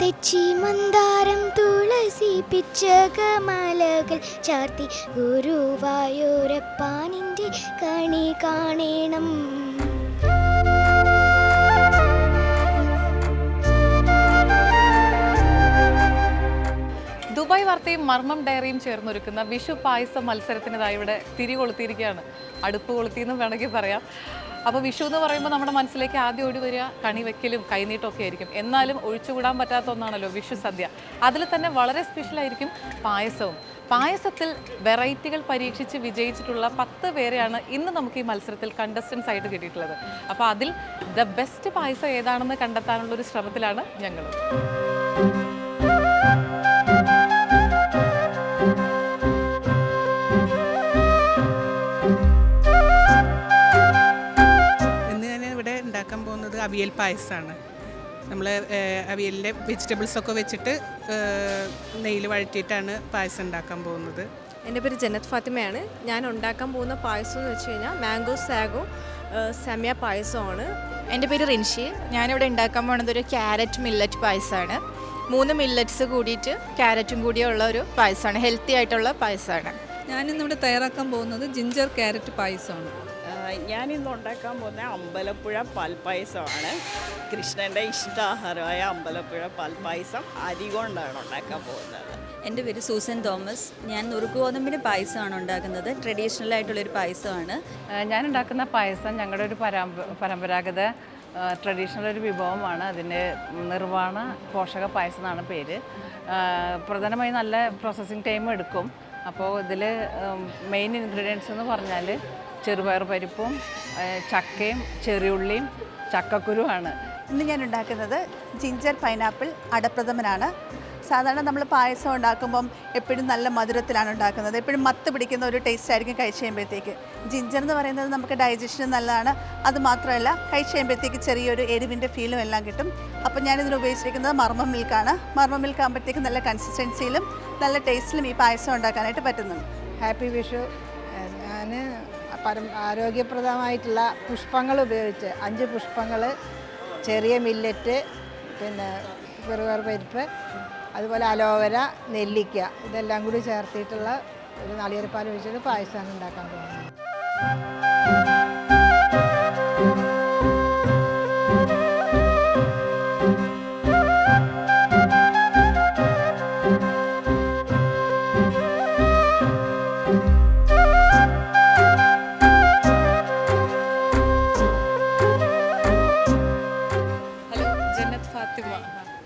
തെച്ചി മന്ദാരം തുളസി പിച്ചകമലകൾ ചാർത്തി ഗുരുവായൂരപ്പാനിന്റെ കണി കാണണം. ദുബായ് വാർത്തയും മർമ്മം ഡയറിയും ചേർന്നൊരുക്കുന്ന വിഷു പായസ മത്സരത്തിനിതായി ഇവിടെ തിരി കൊളുത്തിയിരിക്കുകയാണ് അടുപ്പ് കൊളുത്തിയെന്നും വേണമെങ്കിൽ പറയാം. അപ്പോൾ വിഷു എന്ന് പറയുമ്പോൾ നമ്മുടെ മനസ്സിലേക്ക് ആദ്യം ഓടി വരിക കണിവെക്കലും വെക്കലും കൈനീട്ടം ഒക്കെ ആയിരിക്കും. എന്നാലും ഒഴിച്ചുകൂടാൻ പറ്റാത്ത ഒന്നാണല്ലോ വിഷു സദ്യ അതിൽ തന്നെ വളരെ സ്പെഷ്യൽ ആയിരിക്കും പായസവും. പായസത്തിൽ വെറൈറ്റികൾ പരീക്ഷിച്ച് വിജയിച്ചിട്ടുള്ള പത്ത് പേരെയാണ് ഇന്ന് നമുക്ക് ഈ മത്സരത്തിൽ കണ്ടസ്റ്റൻസ് ആയിട്ട് കിട്ടിയിട്ടുള്ളത്. അപ്പോൾ അതിൽ ദ ബെസ്റ്റ് പായസം ഏതാണെന്ന് കണ്ടെത്താനുള്ള ഒരു ശ്രമത്തിലാണ് ഞങ്ങൾ അവിയൽ പായസമാണ് നമ്മൾ അവിയലിലെ വെജിറ്റബിൾസൊക്കെ വെച്ചിട്ട് നെയ്യിൽ വഴറ്റിയിട്ടാണ് പായസം ഉണ്ടാക്കാൻ പോകുന്നത്. എന്റെ പേര് ജനത് ഫാത്തിമയാണ്. ഞാൻ ഉണ്ടാക്കാൻ പോകുന്ന പായസം എന്ന് വെച്ച് കഴിഞ്ഞാൽ മാംഗോ സാഗോ സെമിയ പായസമാണ്. എന്റെ പേര് റിൻഷി. ഞാനിവിടെ ഉണ്ടാക്കാൻ പോകുന്നത് ഒരു ക്യാരറ്റ് മില്ലറ്റ് പായസമാണ് മൂന്ന് മില്ലറ്റ്സ് കൂടിയിട്ട് ക്യാരറ്റും കൂടിയുള്ള ഒരു പായസമാണ് ഹെൽത്തി ആയിട്ടുള്ള പായസമാണ് ഞാനിന്നിവിടെ തയ്യാറാക്കാൻ പോകുന്നത് ജിഞ്ചർ ക്യാരറ്റ് പായസമാണ് ഞാനിന്ന് ഉണ്ടാക്കാൻ പോകുന്ന അമ്പലപ്പുഴ പാൽപ്പായസമാണ്. കൃഷ്ണന്റെ ഇഷ്ടാഹാരമായ അമ്പലപ്പുഴ പാൽപ്പായസം അരി കൊണ്ടാണ് ഉണ്ടാക്കാൻ പോകുന്നത്. എന്റെ പേര് സൂസൻ തോമസ്. ഞാൻ നുറുക്കുഗോതമ്പിന്റെ പായസമാണ് ഉണ്ടാക്കുന്നത്. ട്രഡീഷണൽ ആയിട്ടുള്ളൊരു പായസമാണ്. ഞാൻ ഉണ്ടാക്കുന്ന പായസം ഞങ്ങളുടെ ഒരു പരമ്പരാഗത ട്രഡീഷണൽ ഒരു വിഭവമാണ്. അതിന്റെ നിർവാണ പോഷക പായസം എന്നാണ് പേര് പ്രധാനമായും നല്ല പ്രോസസ്സിങ് ടൈം എടുക്കും. അപ്പോൾ ഇതിൽ മെയിൻ ഇൻഗ്രീഡിയൻസ് എന്ന് പറഞ്ഞാൽ ചെറുപയർ പരിപ്പും ചക്കയും ചെറിയുള്ളിയും ചക്കക്കുരുവാണ്. ഇന്ന് ഞാൻ ഉണ്ടാക്കുന്നത് ജിഞ്ചർ പൈനാപ്പിൾ അടപ്രഥമനാണ്. സാധാരണ നമ്മൾ പായസം ഉണ്ടാക്കുമ്പം എപ്പോഴും നല്ല മധുരത്തിലാണ് ഉണ്ടാക്കുന്നത്. എപ്പോഴും മത്ത് പിടിക്കുന്ന ഒരു ടേസ്റ്റ് ആയിരിക്കും കഴിച്ച് കഴിയുമ്പോഴത്തേക്ക്. ജിഞ്ചർ എന്ന് പറയുന്നത് നമുക്ക് ഡൈജഷന് നല്ലതാണ്. അത് മാത്രമല്ല കഴിച്ച് കഴിയുമ്പോഴത്തേക്ക് ചെറിയൊരു എരിവിന്റെ ഫീലും എല്ലാം കിട്ടും. അപ്പോൾ ഞാനിതിന് ഉപയോഗിച്ചിരിക്കുന്നത് മർമ്മ മിൽക്കാണ്. മർമ്മ മിൽക്ക് ആകുമ്പോഴത്തേക്ക് നല്ല കൺസിസ്റ്റൻസിയിലും നല്ല ടേസ്റ്റിലും ഈ പായസം ഉണ്ടാക്കാനായിട്ട് പറ്റുന്നുണ്ട്. ഹാപ്പി വിഷു. ഞാൻ പരം ആരോഗ്യപ്രദമായിട്ടുള്ള പുഷ്പങ്ങൾ ഉപയോഗിച്ച് അഞ്ച് പുഷ്പങ്ങൾ ചെറിയ മില്ലറ്റ് പിന്നെ ചെറുപയർ പരിപ്പ് അതുപോലെ അലോവര നെല്ലിക്ക ഇതെല്ലാം കൂടി ചേർത്തിട്ടുള്ള ഒരു നാളികേരപ്പാൽ ഒഴിച്ചിട്ട് പായസമാണ് ഉണ്ടാക്കാൻ പോകുന്നത്.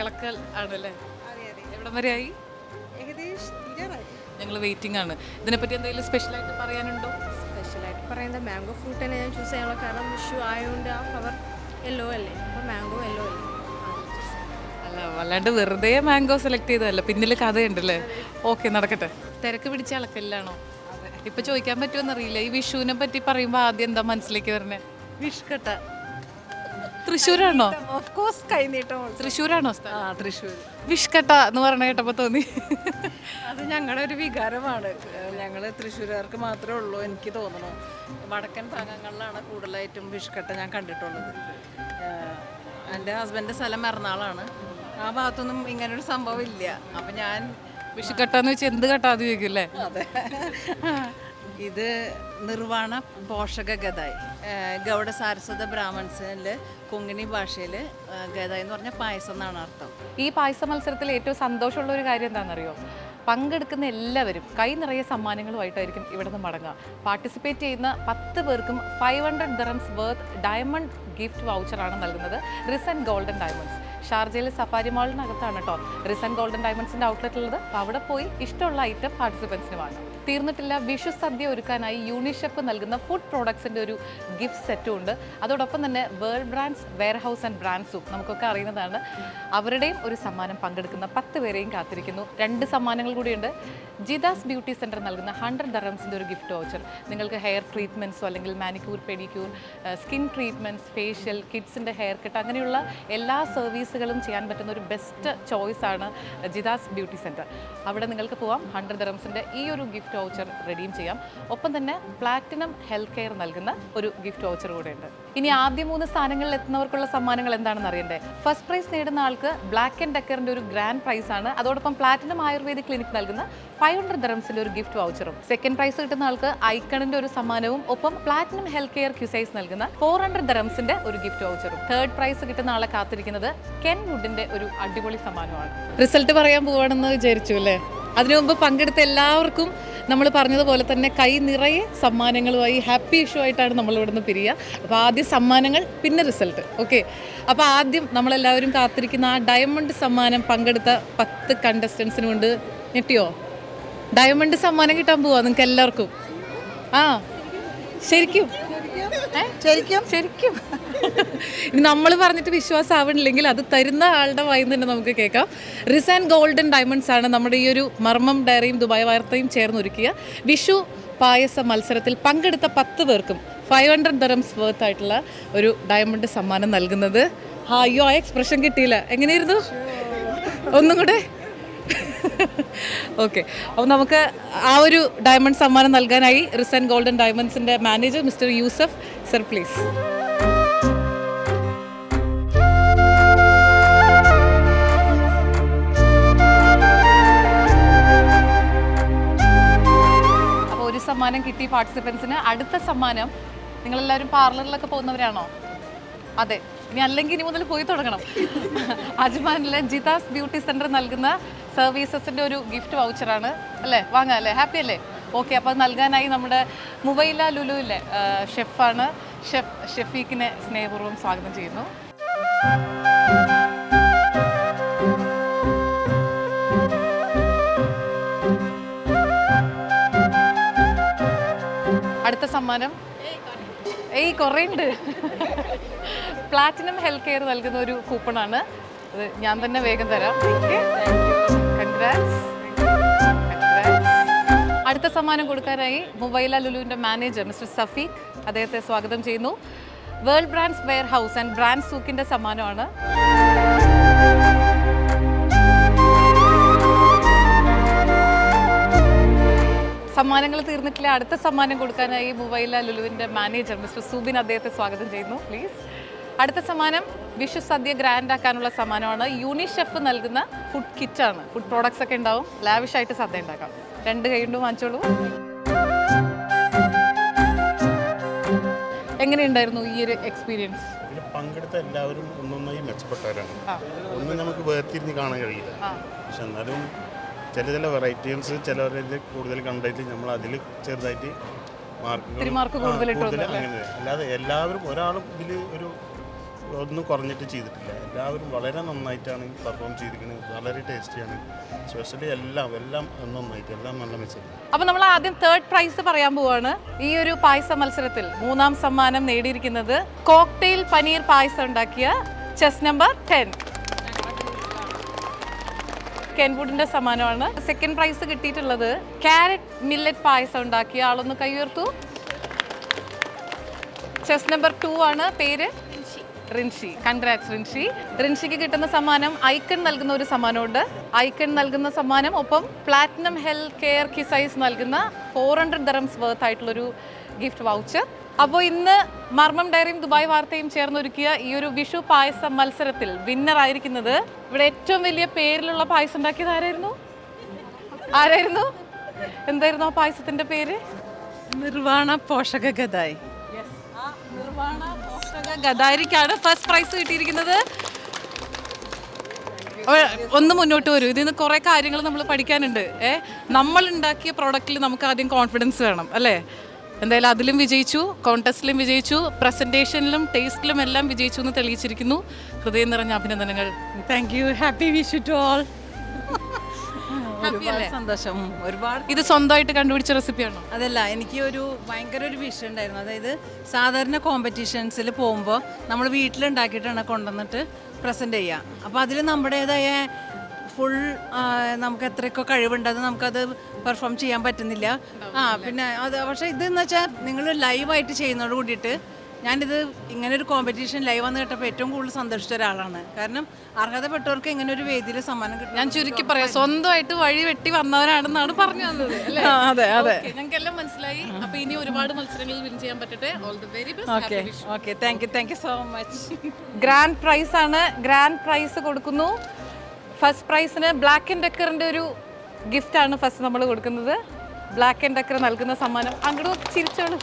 ഇളക്കൽ ആണല്ലേ? എവിടം വരെയായി? ഞങ്ങൾ വെയിറ്റിംഗ് ആണ്. ഇതിനെപ്പറ്റി എന്തെങ്കിലും സ്പെഷ്യലായിട്ട് പറയാനുണ്ടോ? സ്പെഷ്യലായിട്ട് പറയുന്നത് മാംഗോ ഫ്രൂട്ട് തന്നെ ഞാൻ ചൂസ് ചെയ്യാനുള്ള കാരണം വിഷു ആയതുകൊണ്ട് ആ ഫ്ലവർ യെല്ലോ അല്ലേ? അപ്പോൾ മാംഗോ യെല്ലോ അല്ലേ. അല്ല വല്ലാണ്ട് വെറുതെ മാംഗോ സെലക്ട് ചെയ്തതല്ല. പിന്നിൽ കഥയുണ്ടല്ലേ? ഓക്കെ നടക്കട്ടെ. തിരക്ക് പിടിച്ച അളക്കല്ലാണോ ഇപ്പൊ ചോദിക്കാൻ പറ്റുമെന്നറിയില്ല ഈ വിഷുവിനെ പറ്റി പറയുമ്പോൾ ആദ്യം എന്താ മനസ്സിലേക്ക് വരണേ? വിഷ്കട്ട. തൃശ്ശൂരാണോ? ഓഫ് കോഴ്സ് കൈനീട്ടം തൃശ്ശൂരാണോ ആ തൃശ്ശൂർ വിഷ്കട്ട എന്ന് പറഞ്ഞ കേട്ടപ്പോ തോന്നി. അത് ഞങ്ങളുടെ ഒരു വികാരമാണ്. ഞങ്ങൾ തൃശ്ശൂരുകാർക്ക് മാത്രമേ ഉള്ളൂ എനിക്ക് തോന്നുന്നു വടക്കൻ ഭാഗങ്ങളിലാണ് കൂടുതലായിട്ടും വിഷ്കട്ട ഞാൻ കണ്ടിട്ടുള്ളത്. എന്റെ ഹസ്ബൻഡിന്റെ സ്ഥലം എറണാകുളമാണ് ആ ഭാഗത്തൊന്നും ഇങ്ങനൊരു സംഭവം ഇല്ല. അപ്പം ഞാൻ വിഷുക്കട്ട എന്ന് വെച്ചാൽ എന്ത് കട്ടാന്ന് ചോദിക്കും അല്ലേ? അതെ. ഇത് നിർവാണ പോഷക ഗതായി ഗൗഡ സാരസ്വത ബ്രാഹ്മൺസിൽ കൊങ്ങിണി ഭാഷയിൽ ഗതായി എന്ന് പറഞ്ഞ പായസം എന്നാണ് അർത്ഥം. ഈ പായസ മത്സരത്തിൽ ഏറ്റവും സന്തോഷമുള്ള ഒരു കാര്യം എന്താണെന്നറിയോ? പങ്കെടുക്കുന്ന എല്ലാവരും കൈ നിറയെ സമ്മാനങ്ങളുമായിട്ടായിരിക്കും ഇവിടെ നിന്ന് മടങ്ങുക. പാർട്ടിസിപ്പേറ്റ് ചെയ്യുന്ന പത്ത് പേർക്കും five hundred dirhams worth diamond gift വൗച്ചറാണ് നൽകുന്നത് റിസൻ ഗോൾഡൻ ഡയമണ്ട്സ്. ഷാർജയിലെ സഫാരി മാളിനകത്താണ് കേട്ടോ റിസൻ ഗോൾഡൻ ഡയമണ്ട്സിന്റെ ഔട്ട്ലെറ്റ് ഉള്ളത്. അപ്പോൾ അവിടെ പോയി ഇഷ്ടമുള്ള ഐറ്റം പാർട്ടിസിപ്പൻസിന് വാങ്ങാം. തീർന്നിട്ടില്ല. വിഷു സദ്യ ഒരുക്കാനായി യൂണിഷെഫ് നൽകുന്ന ഫുഡ് പ്രോഡക്ട്സിന്റെ ഒരു ഗിഫ്റ്റ് സെറ്റും ഉണ്ട്. അതോടൊപ്പം തന്നെ world brands warehouse and ബ്രാൻഡ്സും നമുക്കൊക്കെ അറിയുന്നതാണ്. അവരുടെയും ഒരു സമ്മാനം പങ്കെടുക്കുന്ന പത്ത് പേരെയും കാത്തിരിക്കുന്നു. രണ്ട് സമ്മാനങ്ങൾ കൂടിയുണ്ട്. ജിദാസ് ബ്യൂട്ടി സെന്റർ നൽകുന്ന ഹൺഡ്രഡ് ദറംസിന്റെ ഒരു ഗിഫ്റ്റ് വൗച്ചർ നിങ്ങൾക്ക് ഹെയർ ട്രീറ്റ്മെന്റ്സോ അല്ലെങ്കിൽ manicure pedicure skin treatments facial കിഡ്സിന്റെ hair cut അങ്ങനെയുള്ള എല്ലാ സർവീസുകളും ചെയ്യാൻ പറ്റുന്ന ഒരു ബെസ്റ്റ് ചോയ്സാണ് ജിദാസ് ബ്യൂട്ടി സെന്റർ അവിടെ നിങ്ങൾക്ക് പോവാം. ഹൺഡ്രഡ് ദറംസിന്റെ ഈ ഒരു ഗിഫ്റ്റ് ഗിഫ്റ്റ് വൗച്ചർ റെഡീം ചെയ്യാം. ഒപ്പം തന്നെ പ്ലാറ്റിനം ഹെൽത്ത് കെയർ നൽകുന്ന ഒരു ഗിഫ്റ്റ് വൗച്ചർ കൂടെ ഉണ്ട് ഇനി ആദ്യ മൂന്ന് സ്ഥാനങ്ങളിൽ എത്തുന്നവർക്കുള്ള സമ്മാനങ്ങൾ എന്താണെന്ന് അറിയണ്ടേ? ഫസ്റ്റ് പ്രൈസ് നേടുന്ന ആൾക്ക് ബ്ലാക്ക് ആൻഡ് ഡെക്കറിന്റെ ഒരു ഗ്രാൻഡ് പ്രൈസ് ആണ്. അതോടൊപ്പം പ്ലാറ്റിനം ആയുർവേദ ക്ലിനിക് നൽകുന്ന ഫൈവ് ഹൺഡ്രഡ് ഡ്രംസിന്റെ ഒരു ഗിഫ്റ്റ് വൗച്ചറും സെക്കൻഡ് പ്രൈസ് കിട്ടുന്ന ആൾക്ക് ഐക്കണിന്റെ ഒരു സമ്മാനവും ഒപ്പം പ്ലാറ്റിനം ഹെൽത്ത് കെയർ ക്യുസൈസ് നൽകുന്ന ഫോർ ഹൺഡ്രഡ് ഡ്രംസിന്റെ ഒരു ഗിഫ്റ്റ് വൗച്ചറും തേർഡ് പ്രൈസ് കിട്ടുന്ന ആളെ കാത്തിരിക്കുന്നത് കെൻ വുഡിന്റെ ഒരു അടിപൊളി സമ്മാനമാണ്. റിസൾട്ട് പറയാൻ പോവാണെന്ന് വിചാരിച്ചു അല്ലേ? അതിനു മുമ്പ് പങ്കെടുത്ത എല്ലാവർക്കും നമ്മൾ പറഞ്ഞതുപോലെ തന്നെ കൈ നിറയെ സമ്മാനങ്ങളുമായി ഹാപ്പി ഇഷ്യൂ ആയിട്ടാണ് നമ്മൾ ഇവിടുന്ന് പിരിയുക. അപ്പോൾ ആദ്യം സമ്മാനങ്ങൾ പിന്നെ റിസൾട്ട്. ഓക്കെ? അപ്പോൾ ആദ്യം നമ്മളെല്ലാവരും കാത്തിരിക്കുന്ന ആ ഡയമണ്ട് സമ്മാനം പങ്കെടുത്ത പത്ത് കണ്ടസ്റ്റൻസിന് കൊണ്ട് ഞെട്ടിയോ? ഡയമണ്ട് സമ്മാനം കിട്ടാൻ പോവാ നിങ്ങൾക്ക് എല്ലാവർക്കും ആ ശരിക്കും? ശരിക്കും? ശരിക്കും. ഇനി നമ്മൾ പറഞ്ഞിട്ട് വിശ്വാസം ആവണില്ലെങ്കിൽ അത് തരുന്ന ആളുടെ വായിൽ തന്നെ നമുക്ക് കേൾക്കാം. റിസ് ആൻഡ് ഗോൾഡൻ ഡയമണ്ട്സ് ആണ് നമ്മുടെ ഈ ഒരു മർമ്മം ഡയറിയും ദുബായ് വാർത്തയും ചേർന്ന് ചേർന്നൊരുക്കിയ വിഷു പായസ മത്സരത്തിൽ പങ്കെടുത്ത പത്ത് പേർക്കും ഫൈവ് ഹൺഡ്രഡ് ദറംസ് വേർത്ത് ആയിട്ടുള്ള ഒരു ഡയമണ്ട് സമ്മാനം നൽകുന്നത്. ആ, അയ്യോ ആ എക്സ്പ്രഷൻ കിട്ടിയില്ല. എങ്ങനെയായിരുന്നു? ഒന്നും കൂടെ ഓക്കെ അപ്പോൾ നമുക്ക് ആ ഒരു ഡയമണ്ട് സമ്മാനം നൽകാനായി resent golden ഡയമണ്ട്സിന്റെ manager mister Yusuf sir please സമ്മാനം കിട്ടി പാർട്ടിസിപ്പൻസിന് അടുത്ത സമ്മാനം നിങ്ങളെല്ലാവരും പാർലറിലൊക്കെ പോകുന്നവരാണോ? അതെ. ഇനി അല്ലെങ്കിൽ ഇനി മുതൽ പോയി തുടങ്ങണം. അജ്മാനിലെ ജിതാസ് ബ്യൂട്ടി സെന്റർ നൽകുന്ന സർവീസസിന്റെ ഒരു ഗിഫ്റ്റ് വൗച്ചറാണ്. അല്ലേ? വാങ്ങാം അല്ലേ ഹാപ്പി അല്ലേ? ഓക്കെ അപ്പോൾ നൽകാനായി നമ്മുടെ മുബൈല ലുലുവിലെ ഷെഫാണ്. ഷെഫ് ഷെഫീഖിനെ സ്നേഹപൂർവം സ്വാഗതം ചെയ്യുന്നു. അടുത്ത സമ്മാനം. ഏയ് കുറേ ഉണ്ട്. പ്ലാറ്റിനം ഹെൽത്ത് കെയർ നൽകുന്ന ഒരു കൂപ്പണാണ് അത് ഞാൻ തന്നെ വേഗം തരാം. അടുത്ത സമ്മാനം കൊടുക്കാനായി മൊബൈല ലുലുവിന്റെ മാനേജർ മിസ്റ്റർ സഫീഖ് അദ്ദേഹത്തെ സ്വാഗതം ചെയ്യുന്നു. World brands warehouse and brand സൂക്കിന്റെ സമ്മാനമാണ്. സമ്മാനങ്ങൾ തീർന്നിട്ടില്ല. അടുത്ത സമ്മാനം കൊടുക്കാനായി മൊബൈല ലുലുവിന്റെ മാനേജർ മിസ്റ്റർ സൂബിൻ അദ്ദേഹത്തെ സ്വാഗതം ചെയ്യുന്നു. പ്ലീസ് അടുത്ത സമ്മാനം വിഷു സദ്യ ഗ്രാൻഡ് ആക്കാനുള്ള സമ്മാനമാണ്. യൂണിഷെഫ് നൽകുന്ന ഫുഡ് കിറ്റ് ആണ്. ഫുഡ് പ്രോഡക്ട്സ് ഒക്കെ ഉണ്ടാവും. ലാവിഷ് ആയിട്ട് സദ്യ ഉണ്ടാക്കാം. രണ്ട് കൈ കൊണ്ട് വാങ്ങിച്ചോളൂ. എങ്ങനെയുണ്ടായിരുന്നു ഈ ഒരു എക്സ്പീരിയൻസ് ഇതിൽ പങ്കെടുത്ത എല്ലാവരും ഒന്നൊന്നായി മെച്ചപ്പെട്ടവരാണ്. ഒന്നും നമുക്ക് വേർതിരിഞ്ഞ് കാണാൻ കഴിയില്ല. പക്ഷെ എന്നാലും ചില ചില വെറൈറ്റീസ് ചിലവരിൽ കൂടുതൽ കണ്ടിട്ട് നമ്മൾ അതിൽ ചെറുതായിട്ട് മാർക്ക് കൂടുതൽ അങ്ങനെ. അല്ലാതെ എല്ലാവരും ഒരാളും ഇതിൽ ഒരു ഒന്നും കുറഞ്ഞിട്ട് ചെയ്തിട്ടില്ല. എല്ലാവരും വളരെ നന്നായിട്ടാണ് പെർഫോം ചെയ്തിരിക്കുന്നത്. വളരെ ടേസ്റ്റിയാണ് സ്പെഷ്യലി എല്ലാം എല്ലാം നന്നായിട്ട് എല്ലാം നല്ല മെച്ചം അപ്പൊ നമ്മൾ ആദ്യം തേർഡ് പ്രൈസ് പറയാൻ പോവാണ്. ഈ ഒരു പായസ മത്സരത്തിൽ മൂന്നാം സമ്മാനം നേടിയിരിക്കുന്നത് കോക്ടെയിൽ പനീർ പായസം ഉണ്ടാക്കിയ ചെസ് നമ്പർ ടെൻ കെൻവുഡിന്റെ സമ്മാനമാണ്. സെക്കൻഡ് പ്രൈസ് കിട്ടിയിട്ടുള്ളത് ക്യാരറ്റ് മില്ലറ്റ് പായസം ഉണ്ടാക്കിയ ആളൊന്ന് കൈ ഉയർത്തു. ചെസ് നമ്പർ ടു ആണ്. പേര് റിൻഷി. കൺഗ്രാറ്റ്സ് റിൻഷി. റിൻഷിക്ക് കിട്ടുന്ന സമ്മാനം ഐക്കൺ നൽകുന്ന ഒരു സമ്മാനമുണ്ട്. ഐക്കൺ നൽകുന്ന സമ്മാനം ഒപ്പം പ്ലാറ്റിനം ഹെൽത്ത് കെയർ കിസൈസ് നൽകുന്ന ഫോർ ഹൺഡ്രഡ് ദറംസ് വർത്ത് ആയിട്ടുള്ളൊരു ഗിഫ്റ്റ് വൗച്ചർ അപ്പോൾ ഇന്ന് മർമ്മം ഡയറിയും ദുബായ് വാർത്തയും ചേർന്നൊരുക്കിയ ഈ ഒരു വിഷു പായസ മത്സരത്തിൽ വിന്നർ ആയിരിക്കുന്നത് ഇവിടെ ഏറ്റവും വലിയ പേരിലുള്ള പായസം ഉണ്ടാക്കിയത് ആരായിരുന്നു? ആരായിരുന്നു? എന്തായിരുന്നു ആ പായസത്തിന്റെ പേര്? നിർവാണ പോഷക ഗതായി നിർവാണ ഗദാരിക്കാണ് ഫസ്റ്റ് പ്രൈസ് കിട്ടിയിരിക്കുന്നത്. ഒന്ന് മുന്നോട്ട് വരും. ഇതിൽ നിന്ന് കുറേ കാര്യങ്ങൾ നമ്മൾ പഠിക്കാനുണ്ട്. ഏ നമ്മൾ ഉണ്ടാക്കിയ പ്രോഡക്റ്റിൽ നമുക്ക് ആദ്യം കോൺഫിഡൻസ് വേണം അല്ലേ? എന്തായാലും അതിലും വിജയിച്ചു കോൺടെസ്റ്റിലും വിജയിച്ചു പ്രസന്റേഷനിലും ടേസ്റ്റിലും എല്ലാം വിജയിച്ചു എന്ന് തെളിയിച്ചിരിക്കുന്നു. ഹൃദയം നിറഞ്ഞ അഭിനന്ദനങ്ങൾ. Thank you happy Vishu to all സന്തോഷം. ഒരുപാട് ഇത് സ്വന്തമായിട്ട് കണ്ടുപിടിച്ച റെസിപ്പിയാണോ? അതല്ല എനിക്ക് ഒരു ഭയങ്കര ഒരു വിഷയം ഉണ്ടായിരുന്നു. അതായത് സാധാരണ കോമ്പറ്റീഷൻസിൽ പോകുമ്പോൾ നമ്മൾ വീട്ടിലുണ്ടാക്കിയിട്ടാണ് കൊണ്ടുവന്നിട്ട് പ്രസന്റ് ചെയ്യുക അപ്പോൾ അതിൽ നമ്മുടേതായ ഫുൾ നമുക്ക് എത്രയൊക്കെ കഴിവുണ്ട് അത് നമുക്കത് പെർഫോം ചെയ്യാൻ പറ്റുന്നില്ല. ആ പിന്നെ അത് പക്ഷേ ഇതെന്ന് വെച്ചാൽ നിങ്ങൾ ലൈവായിട്ട് ചെയ്യുന്നതോട് കൂടിയിട്ട് ഞാനിത് ഇങ്ങനെ ഒരു കോമ്പറ്റീഷൻ ലൈവ് വന്ന് കേട്ടപ്പോൾ ഏറ്റവും കൂടുതൽ സന്തോഷിച്ച ഒരാളാണ്. കാരണം അർഹതപ്പെട്ടവർക്ക് ഇങ്ങനെ ഒരു വേദിയിൽ സമ്മാനം കിട്ടും ഞാൻ ചുരുക്കി പറയാം സ്വന്തമായിട്ട് വഴി വെട്ടി വന്നവരാണെന്നാണ് പറഞ്ഞു തന്നത് അതെ അതെ. ഞങ്ങൾക്കെല്ലാം മനസ്സിലായി. അപ്പൊ ഇനി ഒരുപാട് മത്സരങ്ങളിൽ വിൻ ചെയ്യാൻ പറ്റട്ടെ. All the very okay okay. Thank you thank you so much grand prize ആണ്. ഗ്രാൻഡ് പ്രൈസ് കൊടുക്കുന്നു. ഫസ്റ്റ് പ്രൈസിന് ബ്ലാക്ക് ആൻഡ് ഡെക്കറിന്റെ ഒരു ഗിഫ്റ്റ് ആണ് ഫസ്റ്റ് നമ്മൾ കൊടുക്കുന്നത്. ബ്ലാക്ക് ആൻഡ് ഡെക്കർ നൽകുന്ന സമ്മാനം. അങ്ങോട്ട് ചിരിച്ചോളൂ.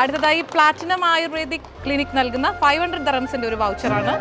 അടുത്തതായി പ്ലാറ്റിനം ആയുർവേദിക് ക്ലിനിക് നൽകുന്ന ഫൈവ് ഹൺഡ്രഡ് ഒരു വൗച്ചറാണ്